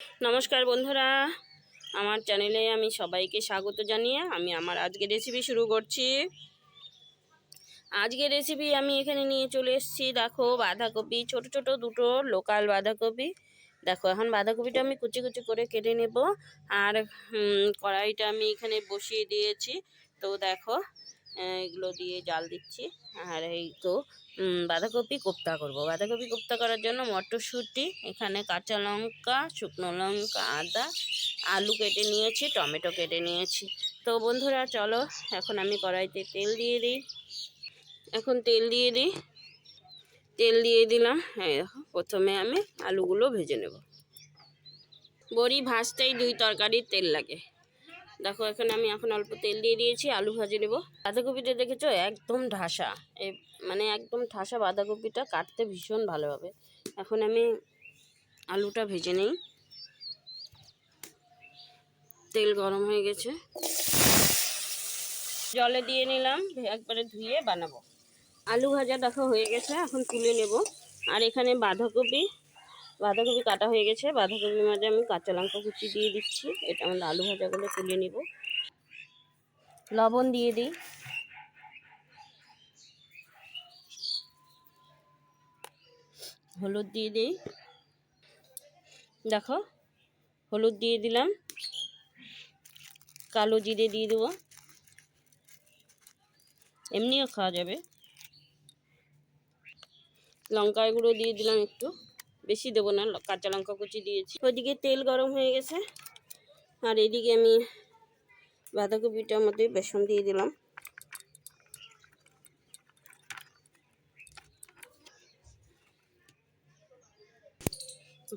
নমস্কার বন্ধুরা। আমার চ্যানেলে আমি সবাইকে স্বাগত জানিয়ে আমি আমার আজকে রেসিপি শুরু করছি। আজকে রেসিপি আমি এখানে নিয়ে চলে এসেছি। দেখো বাঁধাকপি, ছোট ছোট দুটো লোকাল বাঁধাকপি। দেখো এখন বাঁধাকপিটা আমি কুচি কুচি করে কেটে নেব। আর কড়াইটা আমি এখানে বসিয়ে দিয়েছি। তো দেখো এগুলো দিয়ে জাল দিচ্ছি। আর এই তো বাঁধাকপি কোপ্তা করব। বাঁধাকপি কোপ্তা করার জন্য মটরশুঁটি, এখানে কাঁচা লঙ্কা, শুকনো লঙ্কা, আদা, আলু কেটে নিয়েছি, টমেটো কেটে নিয়েছি। তো বন্ধুরা, চলো, এখন আমি কড়াইতে তেল দিয়ে দিই। এখন তেল দিয়ে দিই। তেল দিয়ে দিলাম। দেখো, প্রথমে আমি আলুগুলো ভেজে নেব। বড়ি ভাজতেই দুই তরকারির তেল লাগে। দেখো, এখানে আমি এখন অল্প তেল দিয়ে দিয়েছি, আলু ভাজে নেব। বাঁধাকপিটা দেখেছ? একদম ঢাসা। মানে একদম ঠাসা বাঁধাকপিটা কাটতে ভীষণ ভালো হবে। এখন আমি আলুটা ভেজে নেই। তেল গরম হয়ে গেছে। জলে দিয়ে নিলাম, একবারে ধুয়ে বানাবো। আলু ভাজা দেখো হয়ে গেছে, এখন তুলে নেব। আর এখানে বাঁধাকপি বাঁধাকপি কাটা হয়ে গেছে। বাঁধাকপির মাঝে আমি কাঁচা লঙ্কা কুচি দিয়ে দিচ্ছি। এটা আমাদের আলু ভাজাগুলো তুলে নিব। লবণ দিয়ে দিই। হলুদ দিয়ে দিই। দেখো, হলুদ দিয়ে দিলাম। কালো জিরে দিয়ে দেবো। এমনিও খাওয়া যাবে। লঙ্কার গুঁড়ো দিয়ে দিলাম একটু। বেশি দেবো না কাঁচা লঙ্কা কুচি দিয়েছি। ওইদিকে তেল গরম হয়ে গেছে। আর এদিকে আমি বাঁধাকপিটার মধ্যে বেসন দিয়ে দিলাম।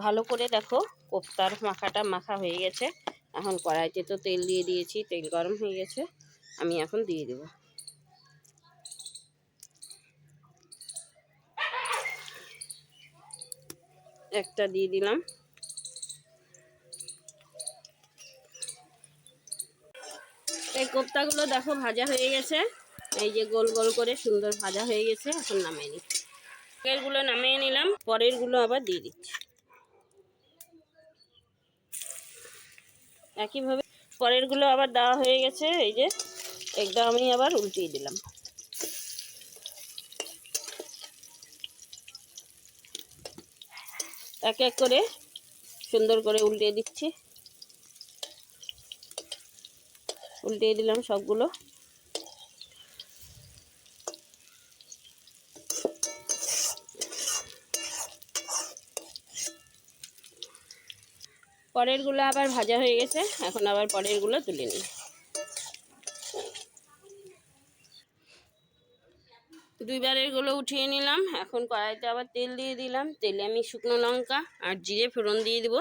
ভালো করে দেখো কোপ্তার মাখাটা মাখা হয়ে গেছে। এখন কড়াইতে তো তেল দিয়ে দিয়েছি, তেল গরম হয়ে গেছে। আমি এখন দিয়ে দেবো। একটা দিয়ে দিলাম। এই কোপ্তাগুলো দেখো ভাজা হয়ে গেছে। এই যে গোল গোল করে সুন্দর ভাজা হয়ে গেছে, এখন নামিয়ে নিচ্ছি আগেরগুলো নামিয়ে নিলাম, পরেরগুলো আবার দিয়ে দিচ্ছি। একইভাবে পরেরগুলো আবার দেওয়া হয়ে গেছে, এই যে একটা আমি আবার উল্টিয়ে দিলাম। এক এক করে সুন্দর করে উল্টিয়ে দিচ্ছি। উল্টিয়ে দিলাম সবগুলো। পরেরগুলো আবার ভাজা হয়ে গেছে, এখন আবার পরেরগুলো তুলে নিই। দুইবারেরগুলো উঠিয়ে নিলাম। এখন কড়াইতে আবার তেল দিয়ে দিলাম। তেলে আমি শুকনো লঙ্কা আর জিরে ফোড়ন দিয়ে দিব।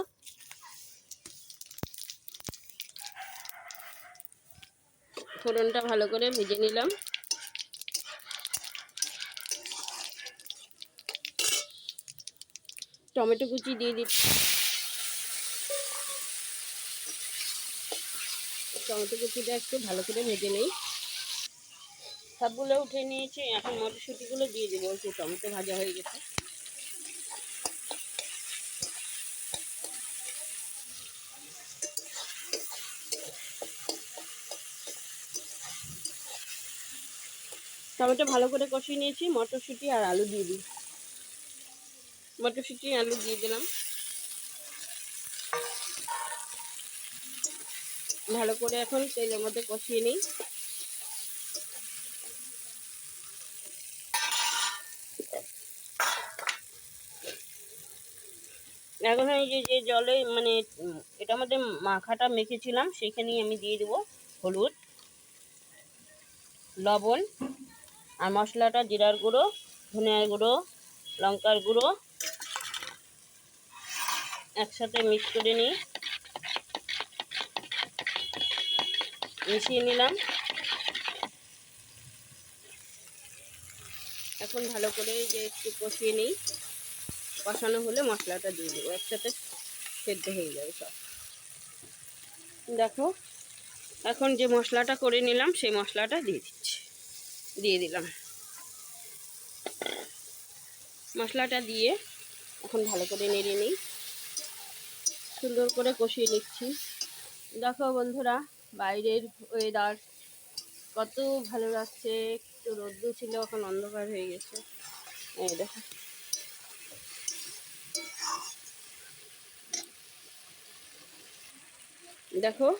ফোড়নটা ভালো করে ভেজে নিলাম। টমেটো কুচি দিয়ে দিচ্ছি। টমেটো কুচিটা একটু ভালো করে ভেজে নেই। সবগুলো উঠে নিয়েছি, এখন মটরশুঁটিগুলো দিয়ে দেবো একটু টমেটো ভাজা হয়ে গেছে। টমেটো ভালো করে কষিয়ে নিয়েছি, মটরশুঁটি আর আলু দিয়ে দিই। মটরশুঁটি, আলু দিয়ে দিলাম। ভালো করে এখন তেলের মধ্যে কষিয়ে নিই। এখন এই যে যে জলে মানে এটার মধ্যে মাখাটা মেখেছিলাম, সেখানেই আমি দিয়ে দেবো হলুদ, লবণ আর মশলাটা জিরার গুঁড়ো, ধনিয়ার গুঁড়ো, লঙ্কার গুঁড়ো একসাথে মিক্স করে নিই। মিশিয়ে নিলাম। এখন ভালো করে যে একটু কষিয়ে নিই। কষানো হলে মশলাটা দিয়ে দেবো, একসাথে সেদ্ধ হয়ে যাবে সব। দেখো, এখন যে মশলাটা করে নিলাম, সেই মশলাটা দিয়ে দিচ্ছি, দিয়ে দিলাম। মশলাটা দিয়ে এখন ভালো করে নেড়ে নিই। সুন্দর করে কষিয়ে নিচ্ছি। দেখো বন্ধুরা, বাইরের ওয়েদার কত ভালো লাগছে, একটু রোদ্দু ছিল, এখন অন্ধকার হয়ে গেছে। এই দেখো। দেখো,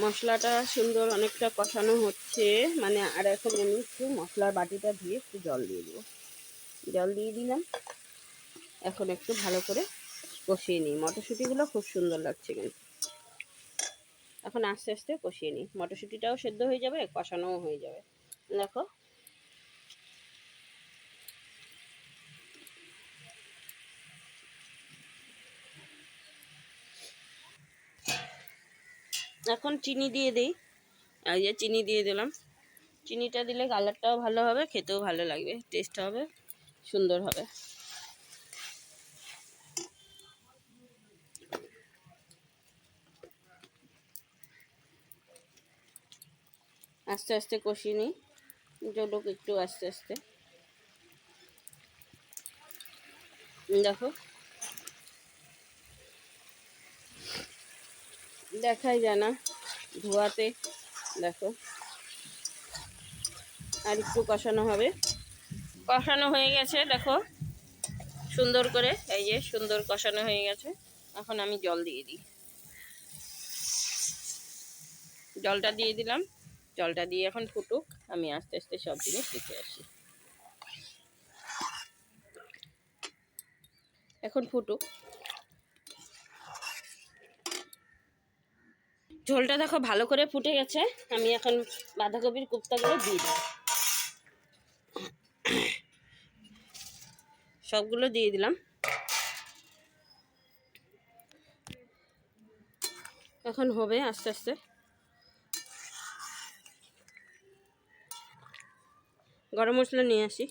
মশলাটা সুন্দর অনেকটা কষানো হচ্ছে। মানে আর এখন আমি একটু মশলার বাটিটা দিয়ে একটু জল দিয়ে দেবো। জল দিয়ে দিলাম। এখন একটু ভালো করে কষিয়ে নিই। মটরশুঁটিগুলো খুব সুন্দর লাগছে কিন্তু। এখন আস্তে আস্তে কষিয়ে নিই। মটরশুঁটিটাও সেদ্ধ হয়ে যাবে, কষানোও হয়ে যাবে। দেখো এখন চিনি দিয়ে দিই। এই যে চিনি দিয়ে দিলাম। চিনিটা দিলে কালারটাও ভালো হবে, খেতেও ভালো লাগবে। টেস্ট হবে, সুন্দর হবে। আস্তে আস্তে কষিয়ে নিই। জলুক একটু আস্তে আস্তে। দেখো। দেখাই যায় না ধোয়াতে, দেখো। আর একটু কষানো হবে। কষানো হয়ে গেছে, দেখো। সুন্দর করে, এই যে সুন্দর কষানো হয়ে গেছে। এখন আমি জল দিয়ে দিই। জলটা দিয়ে দিলাম। জলটা দিয়ে এখন ফুটুক। আমি আস্তে আস্তে সব জিনিস দিতে আসি। এখন ফুটুক। ঝোলটা দেখো ভালো করে ফুটে গেছে। আমি এখন বাঁধাকপির কুপ্তাগুলো দিয়ে দিই সবগুলো দিয়ে দিলাম। এখন হবে আস্তে আস্তে। গরম মশলা নিয়ে আসি।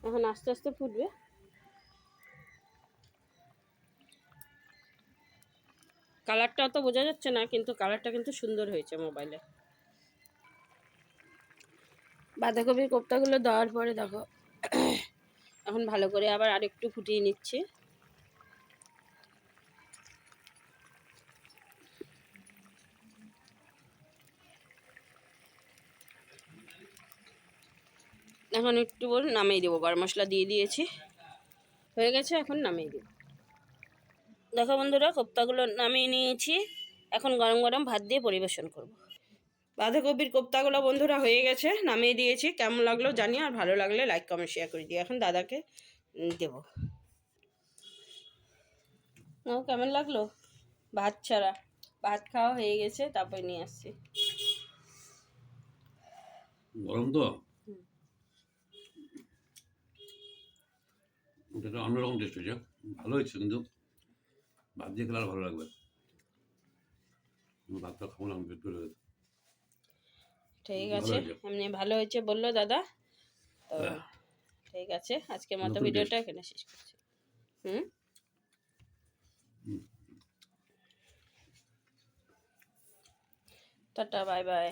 এখন আস্তে আস্তে ফুটবে। কালারটা অত বোঝা যাচ্ছে না, কিন্তু কালারটা কিন্তু সুন্দর হয়েছে মোবাইলে বাঁধাকপির কোপ্তাগুলো দেওয়ার পরে দেখো, এখন ভালো করে আবার আরেকটু ফুটিয়ে নিচ্ছি। এখন একটু নামিয়ে দেবো, গরম মশলা দিয়ে দিয়েছি। হয়ে গেছে, এখন নামিয়ে দেবো। দেখো বন্ধুরা কোপ্তাগুলো নামিয়ে নিয়েছি। এখন গরম গরম ভাত দিয়ে পরিবেশন করব। বাঁধাকপির কোপ্তাগুলো বন্ধুরা হয়ে গেছে নামিয়ে দিয়েছি। কেমন লাগল জানি আর ভালো লাগলে লাইক কমেন্ট শেয়ার করে দিই এখন দাদাকে দেব। ও কেমন লাগল? ভাত ছাড়া। ভাত খাওয়া হয়ে গেছে তারপরে নিয়ে আসছি। গরম তো? অন্যরকম টেস্ট হয়েছে। ভালো হয়েছে কিন্তু। ভাত দিয়ে খেলে আর ভালো লাগবে ভাতটা খাব না পেট করে ঠিক আছে এমনি ভালো হয়েছে বলল দাদা। তো হ্যাঁ। ঠিক আছে আজকে মতো ভিডিওটা এখানে শেষ করছি। হুম। Tata bye bye.